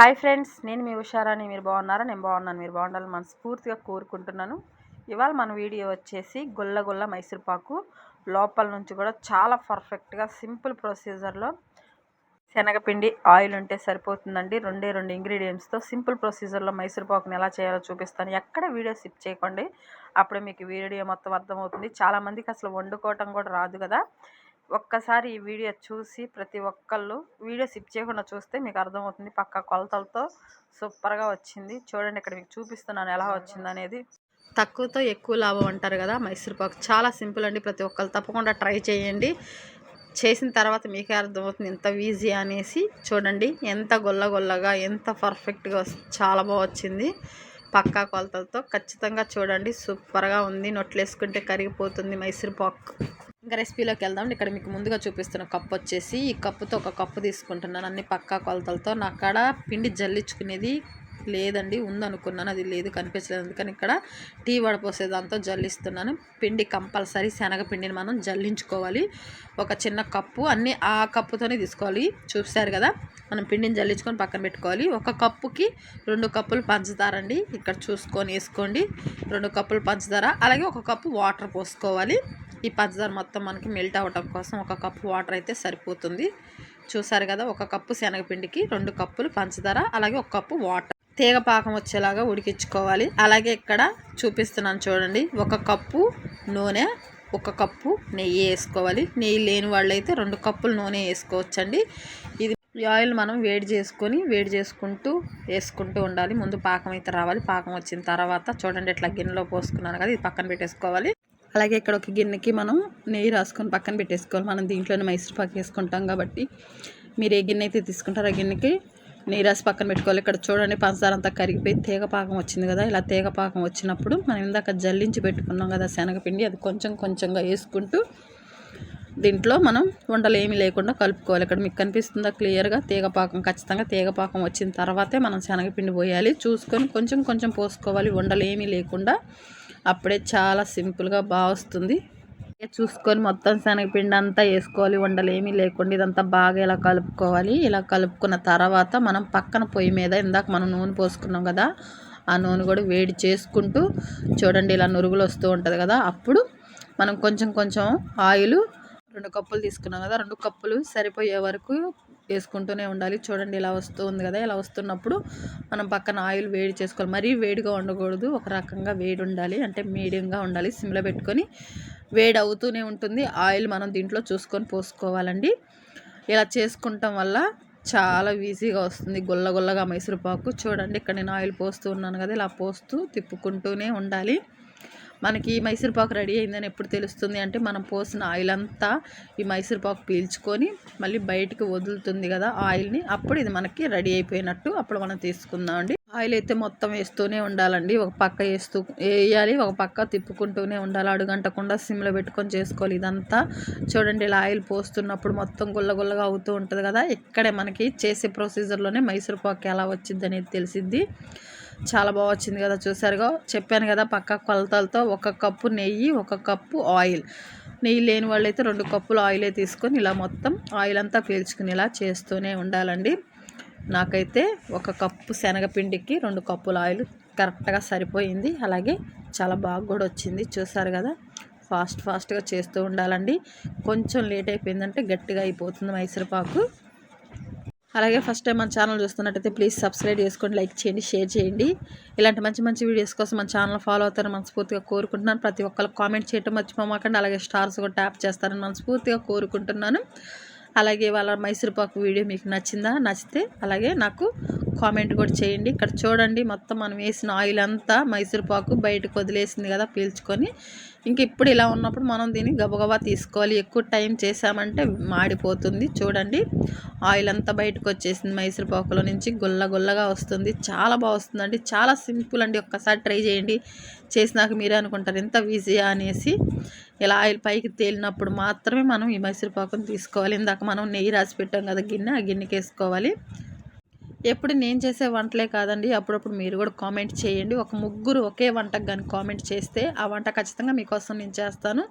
Hi friends నేను మీ హుషారాని మీరు బాగున్నారా? నేను బాగున్నాను. మీరు బాగుండాలని మనస్ఫూర్తిగా కోరుకుంటున్నాను. ఇవాళ మన వీడియో వచ్చేసి గుల్ల గుల్ల మైసూర్పాకు లోపల నుంచి కూడా చాలా పర్ఫెక్ట్గా సింపుల్ ప్రొసీజర్లో శనగపిండి ఆయిల్ ఉంటే సరిపోతుందండి. రెండే రెండు ఇంగ్రీడియంట్స్తో సింపుల్ ప్రొసీజర్లో మైసూర్పాకుని ఎలా చేయాలో చూపిస్తాను. ఎక్కడ వీడియో స్కిప్ చేయకండి. అప్పుడే మీకు వీడియో మొత్తం అర్థమవుతుంది. చాలామందికి అసలు వండుకోవటం కూడా రాదు కదా. ఒక్కసారి ఈ వీడియో చూసి ప్రతి ఒక్కళ్ళు వీడియో సిప్ చేయకుండా చూస్తే మీకు అర్థమవుతుంది పక్క కొలతలతో సూపర్గా వచ్చింది. చూడండి ఇక్కడ మీకు చూపిస్తున్నాను ఎలా వచ్చిందనేది తక్కువతో ఎక్కువ లాభం అంటారు కదా మైసూర్పాకు చాలా సింపుల్ అండి. ప్రతి ఒక్కళ్ళు తప్పకుండా ట్రై చేయండి. చేసిన తర్వాత మీకే అర్థమవుతుంది ఎంత ఈజీ అనేసి. చూడండి ఎంత గొల్ల గొల్లగా ఎంత పర్ఫెక్ట్గా చాలా బాగా వచ్చింది. పక్కా కొలతలతో ఖచ్చితంగా చూడండి. సూపర్గా ఉంది. నొట్లేసుకుంటే కరిగిపోతుంది మైసూర్పాకు ఇంకా రెసిపీలోకి వెళ్దాం. ఇక్కడ మీకు ముందుగా చూపిస్తున్న కప్పు వచ్చేసి ఈ కప్పుతో ఒక కప్పు తీసుకుంటున్నాను. అన్ని పక్కా కొలతలతో. నా కాడ పిండి జల్లించుకునేది లేదండి ఉందనుకున్నాను. అది లేదు కనిపించలేదు. అందుకని ఇక్కడ టీ వడపోసే దాంతో జల్లిస్తున్నాను. పిండి కంపల్సరీ శనగపిండిని మనం జల్లించుకోవాలి. ఒక చిన్న కప్పు అన్నీ ఆ కప్పుతోనే తీసుకోవాలి. చూసారు కదా? మనం పిండిని జల్లించుకొని పక్కన పెట్టుకోవాలి. ఒక కప్పుకి రెండు కప్పులు పంచదారండి ఇక్కడ చూసుకొని వేసుకోండి. రెండు కప్పులు పంచదార అలాగే ఒక కప్పు వాటర్ పోసుకోవాలి. ఈ పంచదార మొత్తం మనకి మెల్ట్ అవ్వటం కోసం ఒక కప్పు వాటర్ అయితే సరిపోతుంది. చూసారు కదా ఒక కప్పు శనగపిండికి రెండు కప్పులు పంచదార అలాగే ఒక కప్పు వాటర్ తీగ పాకం వచ్చేలాగా ఉడికించుకోవాలి. అలాగే ఇక్కడ చూపిస్తున్నాను చూడండి ఒక కప్పు నూనె ఒక కప్పు నెయ్యి వేసుకోవాలి. నెయ్యి లేని వాళ్ళైతే రెండు కప్పులు నూనె వేసుకోవచ్చండి. ఇది ఆయిల్ మనం వేడి చేసుకొని వేడి చేసుకుంటూ వేసుకుంటూ ఉండాలి. ముందు పాకం అయితే రావాలి. పాకం వచ్చిన తర్వాత చూడండి ఇట్లా గిన్నెలో పోసుకున్నాను కదా ఇది పక్కన పెట్టేసుకోవాలి. అలాగే ఇక్కడ ఒక గిన్నెకి మనం నెయ్యి రాసుకొని పక్కన పెట్టేసుకోవాలి. మనం దీంట్లోనే మైసూర్పాకు వేసుకుంటాం కాబట్టి. మీరు ఏ గిన్నె అయితే తీసుకుంటారో ఆ గిన్నెకి నెయ్యి రాసి పక్కన పెట్టుకోవాలి. ఇక్కడ చూడండి పంచదార అంతా కరిగిపోయి తీగ పాకం వచ్చింది కదా. ఇలా తీగ పాకం వచ్చినప్పుడు మనం ఇందాక జల్లించి పెట్టుకున్నాం కదా శనగపిండి. అది కొంచెం కొంచెంగా వేసుకుంటూ దీంట్లో మనం వంటలు ఏమీ లేకుండా కలుపుకోవాలి. ఇక్కడ మీకు కనిపిస్తుందా క్లియర్గా? తీగపాకం ఖచ్చితంగా తీగపాకం వచ్చిన తర్వాతే మనం శనగపిండి పోయాలి. చూసుకొని కొంచెం కొంచెం పోసుకోవాలి. వండలు ఏమీ లేకుండా అప్పుడే చాలా సింపుల్గా బాగా వస్తుంది. చూసుకొని మొత్తం శనగపిండి అంతా వేసుకోవాలి. వండలు ఏమీ లేకుండా ఇదంతా బాగా ఇలా కలుపుకోవాలి. ఇలా కలుపుకున్న తర్వాత మనం పక్కన పొయ్యి మీద ఇందాక మనం నూనె పోసుకున్నాం కదా ఆ నూనె కూడా వేడి చేసుకుంటూ చూడండి ఇలా నురుగులు వస్తూ ఉంటుంది కదా అప్పుడు మనం కొంచెం కొంచెం ఆయిల్ రెండు కప్పులు తీసుకున్నాం కదా రెండు కప్పులు సరిపోయే వరకు వేసుకుంటూనే ఉండాలి. చూడండి ఇలా వస్తూ ఉంది కదా ఇలా వస్తున్నప్పుడు మనం పక్కన ఆయిల్ వేడి చేసుకోవాలి. మరీ వేడిగా ఉండకూడదు ఒక రకంగా వేడి ఉండాలి. అంటే మీడియంగా ఉండాలి సిమ్లో పెట్టుకొని వేడి అవుతూనే ఉంటుంది. ఆయిల్ మనం దీంట్లో చూసుకొని పోసుకోవాలండి. ఇలా చేసుకుంటాం వల్ల చాలా ఈజీగా వస్తుంది. గుల్ల గుల్లగా మైసూరుపాకు చూడండి ఇక్కడ నేను ఆయిల్ పోస్తూ ఉన్నాను కదా ఇలా పోస్తూ తిప్పుకుంటూనే ఉండాలి. మనకి ఈ మైసూర్పాకు రెడీ అయిందని ఎప్పుడు తెలుస్తుంది అంటే మనం పోసిన ఆయిల్ అంతా ఈ మైసూర్పాకు పీల్చుకొని మళ్ళీ బయటకు వదులుతుంది కదా ఆయిల్ని అప్పుడు ఇది మనకి రెడీ అయిపోయినట్టు అప్పుడు మనం తీసుకుందాం అండి. ఆయిల్ అయితే మొత్తం వేస్తూనే ఉండాలండి. ఒక పక్క వేస్తూ వేయాలి ఒక పక్క తిప్పుకుంటూనే ఉండాలి. అడుగంటకుండా సిమ్లో పెట్టుకొని చేసుకోవాలి ఇదంతా. చూడండి ఇలా ఆయిల్ పోస్తున్నప్పుడు మొత్తం గుల్ల గుల్లగా అవుతూ ఉంటుంది కదా. ఇక్కడే మనకి చేసే ప్రొసీజర్లోనే మైసూర్ పాక్ ఎలా వచ్చింది అనేది తెలిసిద్ది. చాలా బాగా వచ్చింది కదా చూసారుగా. చెప్పాను కదా పక్క కొలతలతో ఒక కప్పు నెయ్యి ఒక కప్పు ఆయిల్. నెయ్యి లేని వాళ్ళైతే రెండు కప్పులు ఆయిలే తీసుకొని ఇలా మొత్తం ఆయిల్ అంతా పీల్చుకుని ఇలా చేస్తూనే ఉండాలండి. నాకైతే ఒక కప్పు శనగపిండికి రెండు కప్పుల ఆయిల్ కరెక్ట్గా సరిపోయింది. అలాగే చాలా బాగా కూడా వచ్చింది చూసారు కదా. ఫాస్ట్ ఫాస్ట్గా చేస్తూ ఉండాలండి. కొంచెం లేట్ అయిపోయిందంటే గట్టిగా అయిపోతుంది మైసూరుపాకు అలాగే ఫస్ట్ టైం మన ఛానల్ చూస్తున్నట్టయితే ప్లీజ్ సబ్స్క్రైబ్ చేసుకోండి లైక్ చేయండి షేర్ చేయండి. ఇలాంటి మంచి మంచి వీడియోస్ కోసం మన ఛానల్ ఫాలో అవుతారని మనస్ఫూర్తిగా కోరుకుంటున్నాను. ప్రతి ఒక్కరు కామెంట్ చేయటం మర్చిపోమాకండి. అలాగే స్టార్స్ కూడా ట్యాప్ చేస్తారని మనస్ఫూర్తిగా కోరుకుంటున్నాను. అలాగే వాళ్ళ మైసూర్పాకు వీడియో మీకు నచ్చిందా నచ్చితే అలాగే నాకు కామెంట్ కూడా చేయండి. ఇక్కడ చూడండి మొత్తం మనం వేసిన ఆయిల్ అంతా మైసూర్పాకు బయటకు వదిలేసింది కదా పీల్చుకొని. ఇంక ఇప్పుడు ఇలా ఉన్నప్పుడు మనం దీన్ని గబగబా తీసుకోవాలి. ఎక్కువ టైం చేసామంటే మాడిపోతుంది. చూడండి ఆయిల్ అంతా బయటకు వచ్చేసింది మైసూర్పాకులో నుంచి. గుల్ల గుల్లగా వస్తుంది. చాలా బాగా వస్తుందండి. చాలా సింపుల్ అండి. ఒక్కసారి ట్రై చేయండి. చేసినాక మీరే అనుకుంటారు. ఎంత ఈజీయా అనేసి. ఇలా ఆయిల్ పైకి తేలినప్పుడు మాత్రమే మనం ఈ మైసూరుపాకును తీసుకోవాలి. ఇందాక మనం నెయ్యి రాసి పెట్టాం కదా గిన్నె ఆ గిన్నెకి వేసుకోవాలి. ఎప్పుడు నేను చేసే వంటలే కాదండి. అప్పుడప్పుడు మీరు కూడా కామెంట్ చేయండి. ఒక ముగ్గురు ఒకే వంటకు కానీ కామెంట్ చేస్తే ఆ వంట ఖచ్చితంగా మీకోసం నేను చేస్తాను.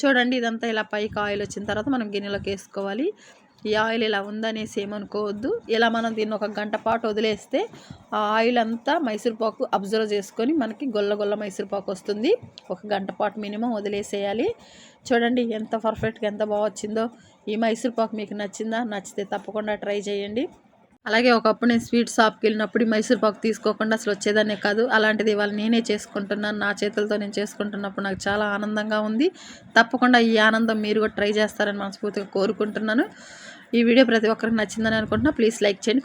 చూడండి ఇదంతా ఇలా పైకి ఆయిల్ వచ్చిన తర్వాత మనం గిన్నెలోకి వేసుకోవాలి. ఈ ఆయిల్ ఇలా ఉందనేసి ఏమనుకోవద్దు. ఇలా మనం దీన్ని ఒక గంట పాటు వదిలేస్తే ఆ ఆయిల్ అంతా మైసూర్పాకు అబ్జర్వ్ చేసుకొని మనకి గొల్ల గొల్ల మైసూర్పాకు వస్తుంది. ఒక గంట పాటు మినిమం వదిలేసేయాలి. చూడండి ఎంత పర్ఫెక్ట్గా ఎంత బాగా వచ్చిందో. ఈ మైసూర్పాకు మీకు నచ్చిందా? నచ్చితే తప్పకుండా ట్రై చేయండి. అలాగే ఒకప్పుడు నేను స్వీట్ షాప్కి వెళ్ళినప్పుడు మైసూర్ పాకు తీసుకోకుండా అసలు వచ్చేదాన్ని కాదు. అలాంటిది ఇవాళ నేనే చేసుకుంటున్నాను. నా చేతులతో నేను చేసుకుంటున్నప్పుడు నాకు చాలా ఆనందంగా ఉంది. తప్పకుండా ఈ ఆనందం మీరు కూడా ట్రై చేస్తారని మనస్ఫూర్తిగా కోరుకుంటున్నాను. ఈ వీడియో ప్రతి ఒక్కరికి నచ్చిందని అనుకుంటున్నా. ప్లీజ్ లైక్ చేయండి